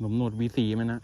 หนมหนวดวีสีมันนะ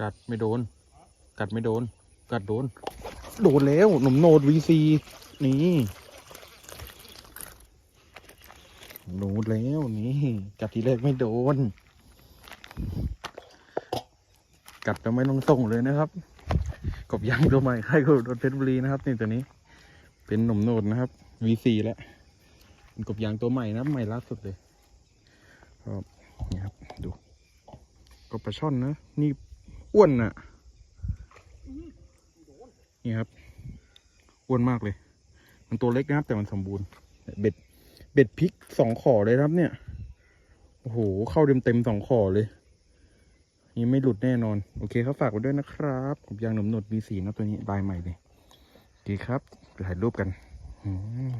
กัดไม่โดน กัดไม่โดน กัดโดน โดนแล้วหนุ่มโนดวีซีนี่โดนแล้วนี่กัดทีแรกไม่โดน กัดแล้วไม่ต้องส่งเลยนะครับ กบยางตัวใหม่ให้กับรถเพชรบุรีนะครับ นี่ตัวนี้ เป็นหนุ่มโนดนะครับ V4 แล้วกบยางตัวใหม่นะใหม่ล่าสุดเลยครับนี่ครับดูกบปลาช่อนนะนี่ อ้วนน่ะนี่ครับ อ้วนมากเลย มันตัวเล็กนะครับแต่มันสมบูรณ์เบ็ด เบ็ดพริกสองขอเลยครับ เนี่ย โอ้โห เข้าเต็มเต็มสองขอเลยนี่ไม่หลุดแน่นอน โอเคครับฝากไว้ด้วยนะครับผมยางหนมหนดมีสีนะตัวนี้บายใหม่เลยโอเครับไปถ่ายรูปกัน อืม